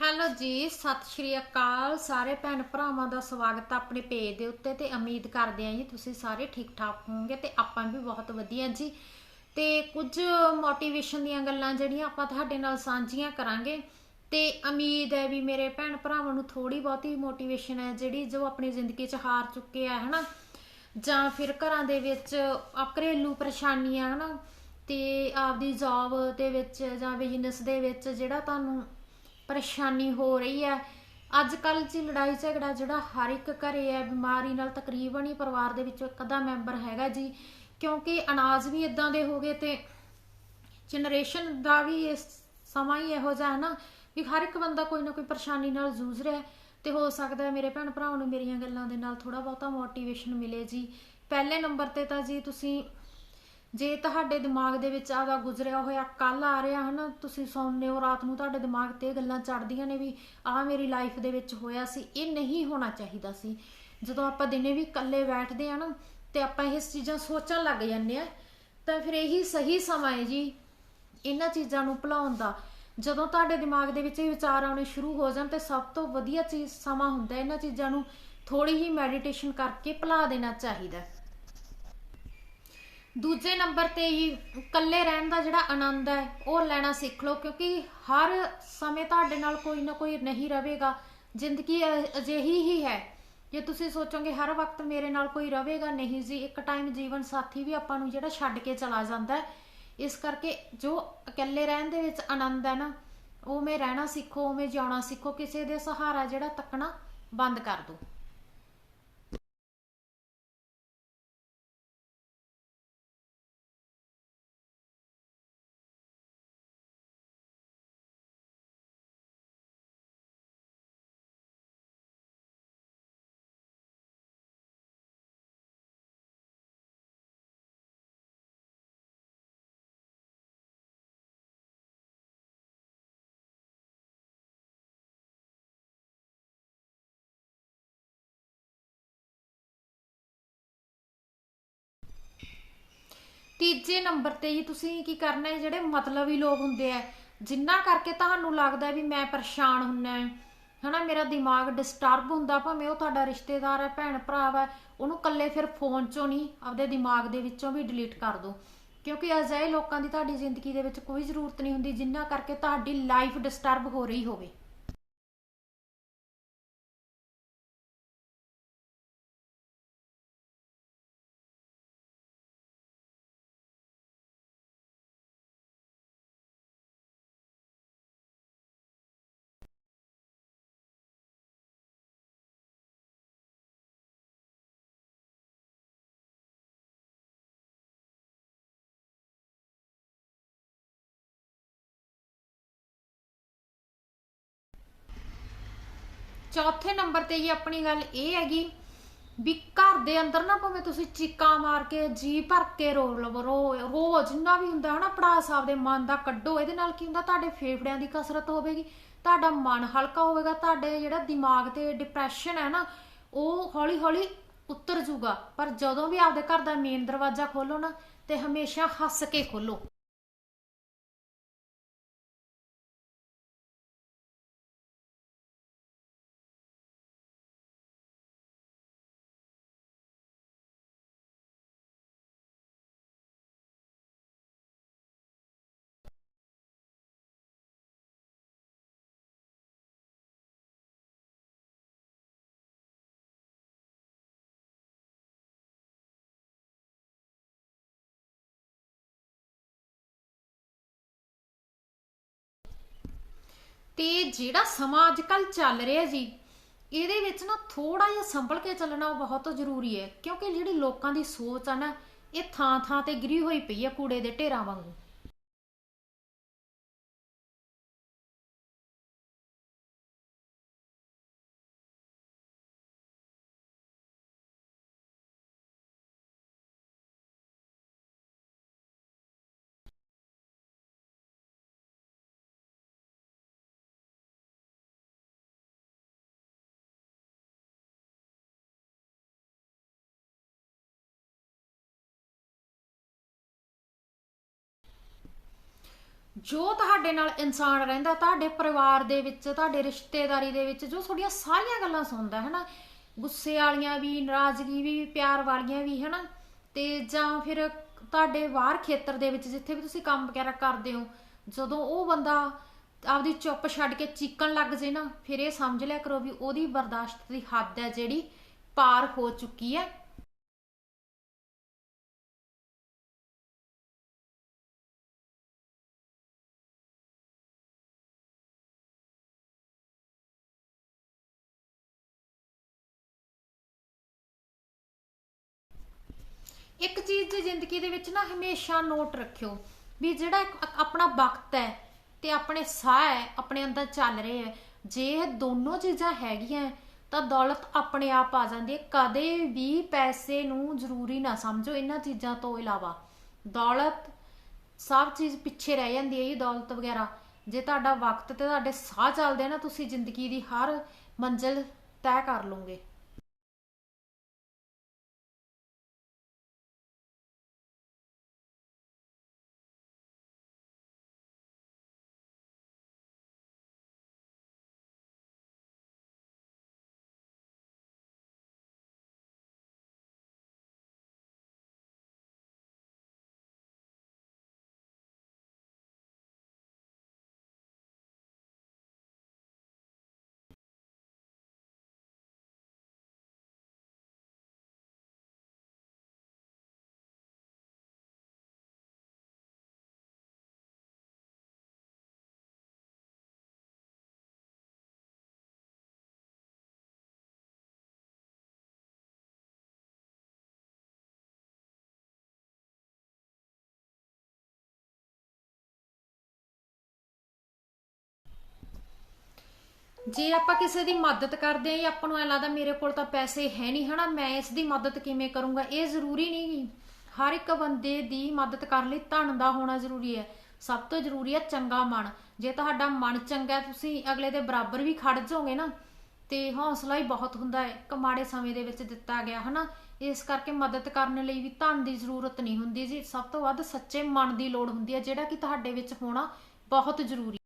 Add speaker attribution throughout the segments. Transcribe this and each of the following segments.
Speaker 1: Hello ਜੀ, ਸਤਿ ਸ਼੍ਰੀ ਅਕਾਲ। ਸਾਰੇ ਭੈਣ ਭਰਾਵਾਂ ਦਾ ਸਵਾਗਤ ਹੈ ਆਪਣੇ ਪੇਜ ਦੇ ਉੱਤੇ ਤੇ ਉਮੀਦ ਕਰਦੇ ਹਾਂ ਜੀ ਤੁਸੀਂ ਸਾਰੇ ਠੀਕ ਠਾਕ ਹੋਵੋਗੇ ਤੇ ਆਪਾਂ ਵੀ ਬਹੁਤ ਵਧੀਆ ਜੀ। ਤੇ ਕੁਝ ਮੋਟੀਵੇਸ਼ਨ ਦੀਆਂ ਗੱਲਾਂ ਜਿਹੜੀਆਂ ਆਪਾਂ ਤੁਹਾਡੇ ਨਾਲ ਸਾਂਝੀਆਂ ਕਰਾਂਗੇ ਤੇ ਉਮੀਦ ਹੈ ਵੀ ਮੇਰੇ ਭੈਣ ਭਰਾਵਾਂ ਨੂੰ ਥੋੜੀ ਬਹੁਤੀ ਮੋਟੀਵੇਸ਼ਨ ਹੈ ਜਿਹੜੀ ਜੋ ਆਪਣੀ ਜ਼ਿੰਦਗੀ 'ਚ ਹਾਰ ਚੁੱਕੇ ਆ, ਹਨਾ? ਜਾਂ ਫਿਰ ਘਰਾਂ ਦੇ ਵਿੱਚ ਆ ਘਰੇਲੂ ਪਰੇਸ਼ਾਨੀਆਂ, ਹਨਾ? ਤੇ ਆਪਦੀ ਜੌਬ ਦੇ ਵਿੱਚ ਜਾਂ ਬਿਜ਼ਨਸ ਦੇ ਵਿੱਚ ਜਿਹੜਾ ਤੁਹਾਨੂੰ ਪਰੇਸ਼ਾਨੀ ਹੋ ਰਹੀ ਹੈ। ਅੱਜ ਕੱਲ ਜੀ ਲੜਾਈ ਝਗੜਾ ਜਿਹੜਾ ਹਰ ਇੱਕ ਘਰੇ ਹੈ, ਬਿਮਾਰੀ ਨਾਲ ਤਕਰੀਬਨ ਹੀ ਪਰਿਵਾਰ ਦੇ ਵਿੱਚੋਂ ਇੱਕ ਅੱਧਾ ਮੈਂਬਰ ਹੈਗਾ ਜੀ। ਕਿਉਂਕਿ ਅਨਾਜ ਵੀ ਇਦਾਂ ਦੇ ਹੋ ਗਏ ਤੇ ਜਨਰੇਸ਼ਨ ਦਾ ਵੀ ਇਸ ਸਮਾਂ ਹੀ ਇਹੋ ਜਿਹਾ ਹੈ ਨਾ ਵੀ ਹਰ ਇੱਕ ਬੰਦਾ ਕੋਈ ਨਾ ਕੋਈ ਪਰੇਸ਼ਾਨੀ ਨਾਲ ਜੂਝ ਰਿਹਾ ਹੈ। ਤੇ ਹੋ ਸਕਦਾ ਹੈ ਮੇਰੇ ਭੈਣ ਭਰਾਵਾਂ ਨੂੰ ਮੇਰੀਆਂ ਗੱਲਾਂ ਦੇ ਨਾਲ ਥੋੜਾ ਬਹੁਤਾ ਮੋਟੀਵੇਸ਼ਨ ਮਿਲੇ ਜੀ। ਪਹਿਲੇ ਨੰਬਰ ਤੇ ਤਾਂ ਜੀ ਤੁਸੀਂ ਜੇ ਤੁਹਾਡੇ ਦਿਮਾਗ ਦੇ ਵਿੱਚ ਆਦਾ ਗੁਜ਼ਰਿਆ ਹੋਇਆ ਕੱਲ ਆ ਰਿਹਾ ਹਨਾ, ਤੁਸੀਂ ਸੌਂਦੇ ਹੋ, ਰਾਤ ਨੂੰ ਤੁਹਾਡੇ ਦਿਮਾਗ ਤੇ ਇਹ ਗੱਲਾਂ ਚੜਦੀਆਂ ਨੇ ਵੀ ਆਹ ਮੇਰੀ ਲਾਈਫ ਦੇ ਵਿੱਚ ਹੋਇਆ ਸੀ, ਇਹ ਨਹੀਂ ਹੋਣਾ ਚਾਹੀਦਾ ਸੀ। ਜਦੋਂ ਆਪਾਂ ਦਿਨੇ ਵੀ ਇਕੱਲੇ ਬੈਠਦੇ ਆ ਨਾ, ਤੇ ਆਪਾਂ ਇਹ ਚੀਜ਼ਾਂ ਸੋਚਣ ਲੱਗ ਜਾਂਦੇ ਆ, ਤਾਂ ਫਿਰ ਇਹੀ ਸਹੀ ਸਮਾਂ ਹੈ ਜੀ ਇਹਨਾਂ ਚੀਜ਼ਾਂ ਨੂੰ ਭੁਲਾਉਣ ਦਾ। ਜਦੋਂ ਤੁਹਾਡੇ ਦਿਮਾਗ ਦੇ ਵਿੱਚ ਇਹ ਵਿਚਾਰ ਆਉਣੇ ਸ਼ੁਰੂ ਹੋ ਜਾਣ, ਤੇ ਸਭ ਤੋਂ ਵਧੀਆ ਚੀਜ਼ ਸਮਾਂ ਹੁੰਦਾ, ਇਹਨਾਂ ਚੀਜ਼ਾਂ ਨੂੰ ਥੋੜੀ ਹੀ ਮੈਡੀਟੇਸ਼ਨ ਕਰਕੇ ਭੁਲਾ ਦੇਣਾ ਚਾਹੀਦਾ। ਦੂਜੇ ਨੰਬਰ ਤੇ ਹੀ ਇਕੱਲੇ ਰਹਿਣ ਦਾ ਜਿਹੜਾ ਆਨੰਦ ਹੈ, ਉਹ ਲੈਣਾ ਸਿੱਖ ਲਓ, ਕਿਉਂਕਿ ਹਰ ਸਮੇਂ ਤੁਹਾਡੇ ਨਾਲ ਕੋਈ ਨਾ ਕੋਈ ਨਹੀਂ ਰਹੇਗਾ। ਜ਼ਿੰਦਗੀ ਅ- ਅਜਿਹੀ ਹੀ ਹੈ। ਜੇ ਤੁਸੀਂ ਸੋਚੋਗੇ ਹਰ ਵਕਤ ਮੇਰੇ ਨਾਲ ਕੋਈ ਰਹੇਗਾ ਨਹੀਂ ਜੀ, ਇੱਕ ਟਾਈਮ ਜੀਵਨ ਸਾਥੀ ਵੀ ਆਪਾਂ ਨੂੰ ਜਿਹੜਾ ਛੱਡ ਕੇ ਚਲਾ ਜਾਂਦਾ ਹੈ। ਇਸ ਕਰਕੇ ਜੋ ਇਕੱਲੇ ਰਹਿਣ ਦੇ ਵਿੱਚ ਆਨੰਦ ਹੈ ਨਾ ਉਵੇਂ ਰਹਿਣਾ ਸਿੱਖੋ ਉਵੇਂ ਜਿਉਣਾ ਸਿੱਖੋ, ਕਿਸੇ ਦੇ ਸਹਾਰਾ ਜਿਹੜਾ ਤੱਕਣਾ ਬੰਦ ਕਰ ਦਿਓ। ਤੀਜੇ ਨੰਬਰ ਤੇ ਜੀ ਤੁਸੀਂ ਕੀ ਕਰਨਾ ਹੈ, ਜਿਹੜੇ ਮਤਲਬੀ ਲੋਕ ਹੁੰਦੇ ਆ, ਜਿੰਨਾ ਕਰਕੇ ਤੁਹਾਨੂੰ ਲੱਗਦਾ ਵੀ ਮੈਂ ਪਰੇਸ਼ਾਨ ਹੁੰਨਾ ਹੈ, ਹਨਾ, ਮੇਰਾ ਦਿਮਾਗ ਡਿਸਟਰਬ ਹੁੰਦਾ, ਭਾਵੇਂ ਉਹ ਤੁਹਾਡਾ ਰਿਸ਼ਤੇਦਾਰ ਹੈ, ਭੈਣ ਭਰਾ ਹੈ, ਉਹਨੂੰ ਕੱਲੇ ਫਿਰ ਫੋਨ ਚੋਂ ਨਹੀਂ, ਆਪਦੇ ਦਿਮਾਗ ਦੇ ਵਿੱਚੋਂ ਵੀ ਡਿਲੀਟ ਕਰ ਦਿਓ ਕਿਉਂਕਿ ਅਜਿਹੇ ਲੋਕਾਂ ਦੀ ਤੁਹਾਡੀ ਜ਼ਿੰਦਗੀ ਦੇ ਵਿੱਚ ਕੋਈ ਜ਼ਰੂਰਤ ਨਹੀਂ ਹੁੰਦੀ, ਜਿੰਨਾ ਕਰਕੇ ਤੁਹਾਡੀ ਲਾਈਫ ਡਿਸਟਰਬ ਹੋ ਰਹੀ ਹੋਵੇ। ਚੌਥੇ ਨੰਬਰ ਤੇ ਜੀ ਆਪਣੀ ਗੱਲ ਇਹ ਹੈਗੀ ਵੀ ਘਰ ਦੇ ਅੰਦਰ ਨਾ ਭਾਵੇਂ ਤੁਸੀਂ ਚੀਕਾਂ ਮਾਰ ਕੇ ਜੀ ਭਰ ਕੇ ਰੋ ਲਵੋ, ਰੋ ਰੋ ਜਿੰਨਾ ਵੀ ਹੁੰਦਾ ਹੈ ਨਾ ਸਾਹਿਬ ਦੇ ਮਨ ਦਾ ਕੱਢੋ, ਇਹਦੇ ਨਾਲ ਕੀ ਹੁੰਦਾ, ਤੁਹਾਡੇ ਫੇਫੜਿਆਂ ਦੀ ਕਸਰਤ ਹੋਵੇਗੀ, ਤੁਹਾਡਾ ਮਨ ਹਲਕਾ ਹੋਵੇਗਾ, ਤੁਹਾਡੇ ਜਿਹੜਾ ਦਿਮਾਗ ਤੇ ਡਿਪਰੈਸ਼ਨ ਹੈ ਨਾ, ਉਹ ਹੌਲੀ ਹੌਲੀ ਉਤਰ ਜੂਗਾ ਪਰ ਜਦੋਂ ਵੀ ਆਪਦੇ ਘਰ ਦਾ ਮੇਨ ਦਰਵਾਜ਼ਾ ਖੋਲੋ ਨਾ, ਤੇ ਹਮੇਸ਼ਾ ਹੱਸ ਕੇ ਖੋਲੋ। ਤੇ ਜਿਹੜਾ ਸਮਾਂ ਅੱਜ ਕੱਲ ਚੱਲ ਰਿਹਾ ਜੀ, ਇਹਦੇ ਵਿੱਚ ਨਾ ਥੋੜਾ ਜਿਹਾ ਸੰਭਲ ਕੇ ਚੱਲਣਾ ਬਹੁਤ ਜ਼ਰੂਰੀ ਹੈ, ਕਿਉਂਕਿ ਜਿਹੜੀ ਲੋਕਾਂ ਦੀ ਸੋਚ ਆ ਨਾ, ਇਹ ਥਾਂ ਥਾਂ ਤੇ ਗਿਰੀ ਹੋਈ ਪਈ ਹੈ ਕੂੜੇ ਦੇ ਢੇਰਾਂ ਵਾਂਗੂ। ਜੋ ਤੁਹਾਡੇ ਨਾਲ ਇਨਸਾਨ ਰਹਿੰਦਾ, ਤੁਹਾਡੇ ਪਰਿਵਾਰ ਦੇ ਵਿੱਚ, ਤੁਹਾਡੇ ਰਿਸ਼ਤੇਦਾਰੀ ਦੇ ਵਿੱਚ, ਜੋ ਤੁਹਾਡੀਆਂ ਸਾਰੀਆਂ ਗੱਲਾਂ ਸੁਣਦਾ ਹੈ ਨਾ ਗੁੱਸੇ ਵਾਲੀਆਂ ਵੀ, ਨਾਰਾਜ਼ਗੀ ਵੀ, ਪਿਆਰ ਵਾਲੀਆਂ ਵੀ ਹੈ ਨਾ ਤੇ ਜਾਂ ਫਿਰ ਤੁਹਾਡੇ ਬਾਹਰ ਖੇਤਰ ਦੇ ਵਿੱਚ, ਜਿੱਥੇ ਵੀ ਤੁਸੀਂ ਕੰਮ ਵਗੈਰਾ ਕਰਦੇ ਹੋ, ਜਦੋਂ ਉਹ ਬੰਦਾ ਆਪਦੀ ਚੁੱਪ ਛੱਡ ਕੇ ਚੀਕਣ ਲੱਗ ਜੇ ਨਾ, ਫਿਰ ਇਹ ਸਮਝ ਲਿਆ ਕਰੋ ਵੀ ਉਹਦੀ ਬਰਦਾਸ਼ਤ ਦੀ ਹੱਦ ਹੈ ਜਿਹੜੀ ਪਾਰ ਹੋ ਚੁੱਕੀ ਹੈ। ਇੱਕ ਚੀਜ਼ ਦੀ ਜ਼ਿੰਦਗੀ ਦੇ ਵਿੱਚ ਨਾ ਹਮੇਸ਼ਾ ਨੋਟ ਰੱਖਿਓ ਵੀ ਜਿਹੜਾ ਆਪਣਾ ਵਕਤ ਹੈ ਤੇ ਆਪਣੇ ਸਾਹ ਹੈ, ਆਪਣੇ ਅੰਦਰ ਚੱਲ ਰਹੇ ਹੈ, ਜੇ ਇਹ ਦੋਨੋਂ ਚੀਜ਼ਾਂ ਹੈਗੀਆਂ ਤਾਂ ਦੌਲਤ ਆਪਣੇ ਆਪ ਆ ਜਾਂਦੀ ਹੈ। ਕਦੇ ਵੀ ਪੈਸੇ ਨੂੰ ਜ਼ਰੂਰੀ ਨਾ ਸਮਝੋ ਇਹਨਾਂ ਚੀਜ਼ਾਂ ਤੋਂ ਇਲਾਵਾ। ਦੌਲਤ ਸਭ ਚੀਜ਼ ਪਿੱਛੇ ਰਹਿ ਜਾਂਦੀ ਹੈ ਇਹ ਦੌਲਤ ਵਗੈਰਾ। ਜੇ ਤੁਹਾਡਾ ਵਕਤ ਤੇ ਤੁਹਾਡੇ ਸਾਹ ਚੱਲਦੇ ਆ ਨਾ, ਤੁਸੀਂ ਜ਼ਿੰਦਗੀ ਦੀ ਹਰ ਮੰਜ਼ਿਲ ਤੈਅ ਕਰ ਲਓਗੇ। ਜੇ ਆਪਾਂ ਕਿਸੇ ਦੀ ਮਦਦ ਕਰਦੇ ਆਂ ਜਾਂ ਆਪਾਂ ਨੂੰ ਐ ਲੱਗਦਾ ਮੇਰੇ ਕੋਲ ਤਾਂ ਪੈਸੇ ਹੈ ਨਹੀਂ, ਹਨਾ, ਮੈਂ ਇਸ ਦੀ ਮਦਦ ਕਿਵੇਂ ਕਰੂੰਗਾ? ਇਹ ਜ਼ਰੂਰੀ ਨਹੀਂ ਗੀ। ਹਰ ਇੱਕ ਬੰਦੇ ਦੀ ਮਦਦ ਕਰਨ ਲਈ ਧਨ ਦਾ ਹੋਣਾ ਜ਼ਰੂਰੀ ਹੈ। ਸਭ ਤੋਂ ਜ਼ਰੂਰੀ ਹੈ ਚੰਗਾ ਮਨ। ਜੇ ਤੁਹਾਡਾ ਮਨ ਚੰਗਾ ਤੁਸੀਂ ਅਗਲੇ ਦੇ ਬਰਾਬਰ ਵੀ ਖੜ ਜਾਓਗੇ ਨਾ, ਤੇ ਹੌਸਲਾ ਹੀ ਬਹੁਤ ਹੁੰਦਾ ਹੈ। ਕਮਾੜੇ ਸਮੇਂ ਦੇ ਵਿੱਚ ਦਿੱਤਾ ਗਿਆ, ਹਨਾ, ਇਸ ਕਰਕੇ ਮਦਦ ਕਰਨ ਲਈ ਵੀ ਧਨ ਦੀ ਜ਼ਰੂਰਤ ਨਹੀਂ ਹੁੰਦੀ ਜੀ। ਸਭ ਤੋਂ ਵੱਧ ਸੱਚੇ ਮਨ ਦੀ ਲੋੜ ਹੁੰਦੀ ਹੈ, ਜਿਹੜਾ ਕਿ ਤੁਹਾਡੇ ਵਿੱਚ ਹੋਣਾ ਬਹੁਤ ਜ਼ਰੂਰੀ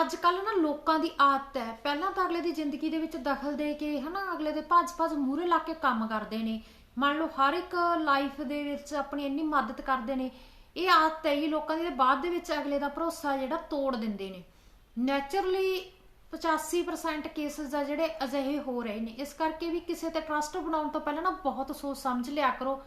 Speaker 1: ਅੱਜ ਕੱਲ ਨਾ ਲੋਕਾਂ ਦੀ ਆਦਤ ਹੈ। ਪਹਿਲਾਂ ਤਾਂ ਅਗਲੇ ਦੀ ਜ਼ਿੰਦਗੀ ਦੇ ਵਿੱਚ ਦਖਲ ਦੇ ਕੇ ਹਨਾ, ਅਗਲੇ ਦੇ ਭੱਜ ਭੱਜ ਮੂਹਰੇ ਲਾ ਕੇ ਕੰਮ ਕਰਦੇ ਨੇ। ਮੰਨ ਲਓ ਹਰ ਇੱਕ ਲਾਈਫ ਦੇ ਵਿੱਚ ਆਪਣੀ ਇੰਨੀ ਮਦਦ ਕਰਦੇ ਨੇ। ਇਹ ਆਦਤ ਹੈ ਹੀ ਲੋਕਾਂ ਦੀ ਬਾਅਦ ਦੇ ਵਿੱਚ ਅਗਲੇ ਦਾ ਭਰੋਸਾ ਜਿਹੜਾ ਤੋੜ ਦਿੰਦੇ ਨੇ। ਨੇਚਰਲੀ 85% ਕੇਸਸ ਆ ਜਿਹੜੇ ਅਜਿਹੇ ਹੋ ਰਹੇ ਨੇ। ਇਸ ਕਰਕੇ ਵੀ ਕਿਸੇ ਤੇ ਟਰਸਟ ਬਣਾਉਣ ਤੋਂ ਪਹਿਲਾਂ ਨਾ ਬਹੁਤ ਸੋਚ ਸਮਝ ਲਿਆ ਕਰੋ।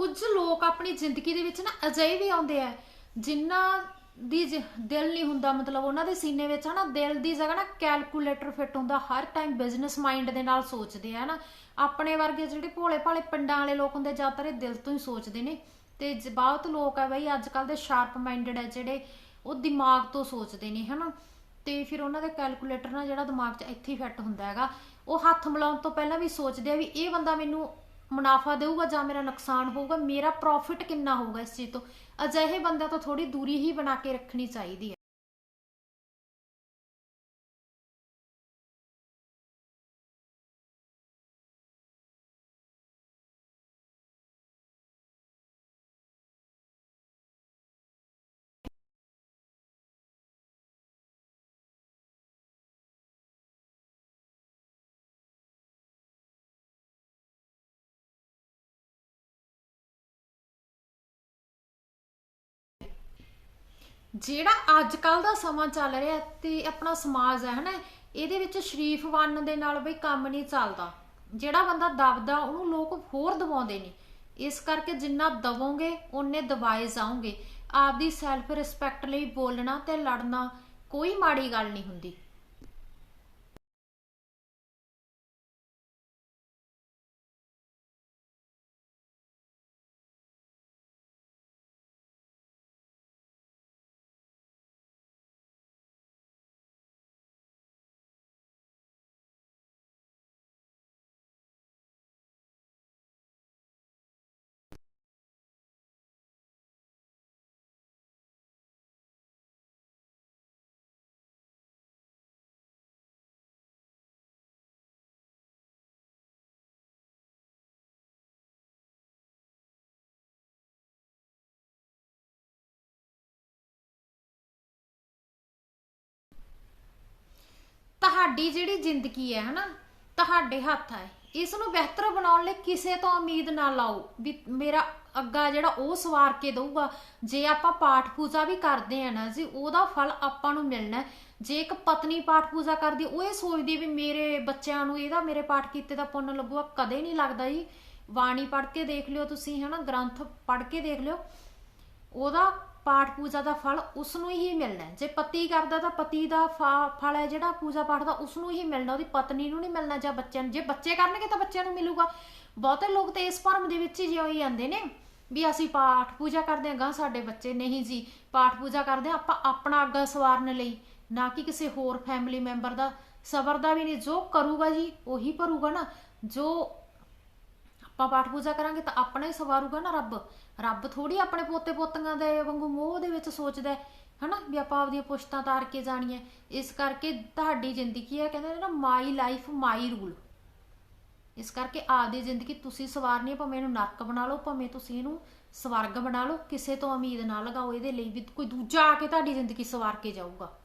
Speaker 1: ਕੁਝ ਲੋਕ ਆਪਣੀ ਜ਼ਿੰਦਗੀ ਦੇ ਵਿੱਚ ਨਾ ਅਜਿਹੇ ਵੀ ਆਉਂਦੇ ਆ, ਜਿਨ੍ਹਾਂ ਦੀ ਜ- ਦਿਲ ਨਹੀਂ ਹੁੰਦਾ, ਮਤਲਬ ਉਹਨਾਂ ਦੇ ਸੀਨੇ ਵਿੱਚ ਹਨਾ ਦਿਲ ਦੀ ਜਗ੍ਹਾ ਨਾ ਕੈਲਕੂਲੇਟਰ ਫਿੱਟ ਹੁੰਦਾ, ਹਰ ਟਾਈਮ ਬਿਜ਼ਨਸ ਮਾਈਂਡ ਦੇ ਨਾਲ ਸੋਚਦੇ ਆ ਨਾ ਆਪਣੇ ਵਰਗੇ ਜਿਹੜੇ ਭੋਲੇ ਭਾਲੇ ਪਿੰਡਾਂ ਵਾਲੇ ਲੋਕ ਹੁੰਦੇ ਜ਼ਿਆਦਾਤਰ ਇਹ ਦਿਲ ਤੋਂ ਹੀ ਸੋਚਦੇ ਨੇ। ਤੇ ਜ- ਬਹੁਤ ਲੋਕ ਆ ਬਈ, ਅੱਜ ਕੱਲ ਦੇ ਸ਼ਾਰਪ ਮਾਈਂਡਡ ਆ ਜਿਹੜੇ, ਉਹ ਦਿਮਾਗ ਤੋਂ ਸੋਚਦੇ ਨੇ ਹਨਾ। ਤੇ ਫਿਰ ਉਹਨਾਂ ਦੇ ਕੈਲਕੂਲੇਟਰ ਨਾਲ ਜਿਹੜਾ ਦਿਮਾਗ 'ਚ ਇੱਥੇ ਹੀ ਫਿੱਟ ਹੁੰਦਾ ਹੈਗਾ। ਉਹ ਹੱਥ ਮਿਲਾਉਣ ਤੋਂ ਪਹਿਲਾਂ ਵੀ ਸੋਚਦੇ ਆ ਵੀ ਇਹ ਬੰਦਾ ਮੈਨੂੰ ਮੁਨਾਫਾ ਦੇਊਗਾ ਜਾਂ ਮੇਰਾ ਨੁਕਸਾਨ ਹੋਊਗਾ, ਮੇਰਾ ਪ੍ਰੋਫਿਟ ਕਿੰਨਾ ਹੋਊਗਾ ਇਸ ਚੀਜ਼ ਤੋਂ? ਅਜਿਹੇ ਬੰਦਿਆਂ ਤੋਂ ਥੋੜੀ ਦੂਰੀ ਹੀ ਬਣਾ ਕੇ ਰੱਖਣੀ ਚਾਹੀਦੀ ਹੈ। ਜਿਹੜਾ ਅੱਜ ਕੱਲ ਦਾ ਸਮਾਂ ਚੱਲ ਰਿਹਾ ਤੇ ਆਪਣਾ ਸਮਾਜ ਹੈ, ਹਨਾ, ਇਹਦੇ ਵਿੱਚ ਸ਼ਰੀਫ ਬਣਨ ਦੇ ਨਾਲ ਬਈ ਕੰਮ ਨਹੀਂ ਚੱਲਦਾ। ਜਿਹੜਾ ਬੰਦਾ ਦਬਦਾ, ਉਹਨੂੰ ਲੋਕ ਹੋਰ ਦਬਾਉਂਦੇ ਨੇ। ਇਸ ਕਰਕੇ ਜਿੰਨਾ ਦਵੋਗੇ ਉਹਨੇ ਦਬਾਏ ਜਾਓਗੇ। ਆਪਦੀ ਸੈਲਫ ਰਿਸਪੈਕਟ ਲਈ ਬੋਲਣਾ ਤੇ ਲੜਨਾ ਕੋਈ ਮਾੜੀ ਗੱਲ ਨਹੀਂ ਹੁੰਦੀ। ਤੁਹਾਡੀ ਜਿਹੜੀ ਜ਼ਿੰਦਗੀ ਹੈ ਹਨਾ, ਤੁਹਾਡੇ ਹੱਥ ਹੈ। ਇਸ ਨੂੰ ਬਿਹਤਰ ਬਣਾਉਣ ਲਈ ਕਿਸੇ ਤੋਂ ਉਮੀਦ ਨਾ ਲਾਓ ਵੀ ਮੇਰਾ ਅੱਗਾ ਜਿਹੜਾ ਉਹ ਸਵਾਰ ਕੇ ਦਊਗਾ। ਜੇ ਆਪਾਂ ਪਾਠ ਪੂਜਾ ਵੀ ਕਰਦੇ ਆ ਨਾ ਜੀ, ਉਹਦਾ ਫਲ ਆਪਾਂ ਨੂੰ ਮਿਲਣਾ ਜੇ ਇੱਕ ਪਤਨੀ ਪਾਠ ਪੂਜਾ ਕਰਦੀ, ਉਹ ਇਹ ਸੋਚਦੀ ਵੀ ਮੇਰੇ ਬੱਚਿਆਂ ਨੂੰ ਇਹਦਾ ਮੇਰੇ ਪਾਠ ਕੀਤੇ ਦਾ ਪੁੰਨ ਲੱਗੂਗਾ, ਕਦੇ ਨਹੀਂ ਲੱਗਦਾ ਜੀ। ਬਾਣੀ ਪੜ੍ਹ ਕੇ ਦੇਖ ਲਿਓ ਤੁਸੀਂ ਹਨਾ, ਗ੍ਰੰਥ ਪੜ੍ਹ ਕੇ ਦੇਖ ਲਿਓ। ਉਹਦਾ ਪਾਠ ਪੂਜਾ ਦਾ ਫਲ ਉਸ ਨੂੰ ਹੀ ਮਿਲਣਾ ਜੇ ਪਤੀ ਕਰਦਾ ਤਾਂ ਪਤੀ ਦਾ ਫਲ ਹੈ ਜਿਹੜਾ ਪੂਜਾ ਪਾਠ ਦਾ ਉਸ ਨੂੰ ਹੀ ਮਿਲਣਾ, ਉਹਦੀ ਪਤਨੀ ਨੂੰ ਨਹੀਂ ਮਿਲਣਾ ਜਾਂ ਬੱਚਿਆਂ ਨੂੰ। ਜੇ ਬੱਚੇ ਕਰਨਗੇ ਤਾਂ ਬੱਚਿਆਂ ਨੂੰ ਮਿਲੂਗਾ। ਬਹੁਤੇ ਲੋਕ ਤੇ ਇਸ ਭਰਮ ਦੇ ਵਿੱਚ ਹੀ ਜਿਉਂ ਜਾਂਦੇ ਨੇ ਵੀ ਅਸੀਂ ਪਾਠ ਪੂਜਾ ਕਰਦੇ ਹਾਂ, ਗਾ ਸਾਡੇ ਬੱਚੇ ਨਹੀਂ ਜੀ, ਪਾਠ ਪੂਜਾ ਕਰਦੇ ਆਪਾਂ ਆਪਣਾ ਅੱਗਾ ਸਵਾਰਨ ਲਈ, ਨਾ ਕਿ ਕਿਸੇ ਹੋਰ ਫੈਮਿਲੀ ਮੈਂਬਰ ਦਾ, ਸਬਰ ਦਾ ਵੀ ਨਹੀਂ। ਜੋ ਕਰੂਗਾ ਜੀ, ਉਹੀ ਭਰੂਗਾ ਨਾ। ਜੋ ਆਪਾਂ ਪਾਠ ਪੂਜਾ ਕਰਾਂਗੇ ਤਾਂ ਆਪਣਾ ਹੀ ਸਵਾਰੂਗਾ ਨਾ ਰੱਬ। ਰੱਬ ਥੋੜੀ ਆਪਣੇ ਪੋਤੇ ਪੋਤੀਆਂ ਦੇ ਵਾਂਗੂ ਮੋਹ ਦੇ ਵਿੱਚ ਸੋਚਦਾ ਹੈ, ਹਨਾ, ਵੀ ਆਪਾਂ ਆਪਦੀਆਂ ਪੁਸ਼ਤਾਂ ਤਾਰ ਕੇ ਜਾਣੀਆਂ। ਇਸ ਕਰਕੇ ਤੁਹਾਡੀ ਜ਼ਿੰਦਗੀ ਹੈ, ਕਹਿੰਦੇ ਨੇ ਨਾ ਮਾਈ ਲਾਈਫ ਮਾਈ ਰੂਲ ਇਸ ਕਰਕੇ ਆਪਦੀ ਜ਼ਿੰਦਗੀ ਤੁਸੀਂ ਸਵਾਰਨੀ ਹੈ, ਭਾਵੇਂ ਇਹਨੂੰ ਨਰਕ ਬਣਾ ਲਓ, ਭਾਵੇਂ ਤੁਸੀਂ ਇਹਨੂੰ ਸਵਰਗ ਬਣਾ ਲਓ, ਕਿਸੇ ਤੋਂ ਉਮੀਦ ਨਾ ਲਗਾਓ, ਇਹਦੇ ਲਈ ਵੀ ਕੋਈ ਦੂਜਾ ਆ ਕੇ ਤੁਹਾਡੀ ਜ਼ਿੰਦਗੀ ਸਵਾਰ ਕੇ ਜਾਊਗਾ।